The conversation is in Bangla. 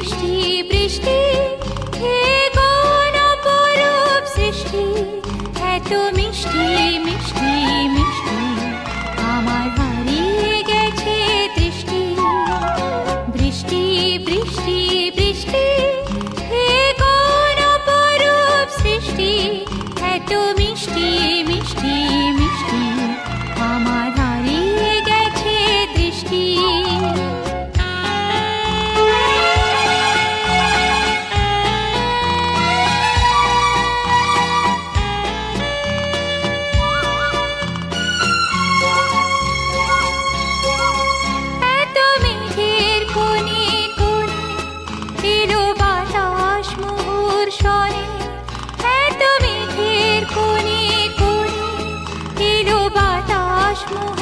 সৃষ্টি বৃষ্টি, হে সৃষ্টি, এত মিষ্টি মিষ্টি মিষ্টি, আমার হারিয়ে গেছে দৃষ্টি। বৃষ্টি বৃষ্টি বৃষ্টি, হে সৃষ্টি, এত মিষ্টি এলো বাতাস মুহুর স্বরে। এত মেঘের কোণে কোণে এলো বাতাস মুহুর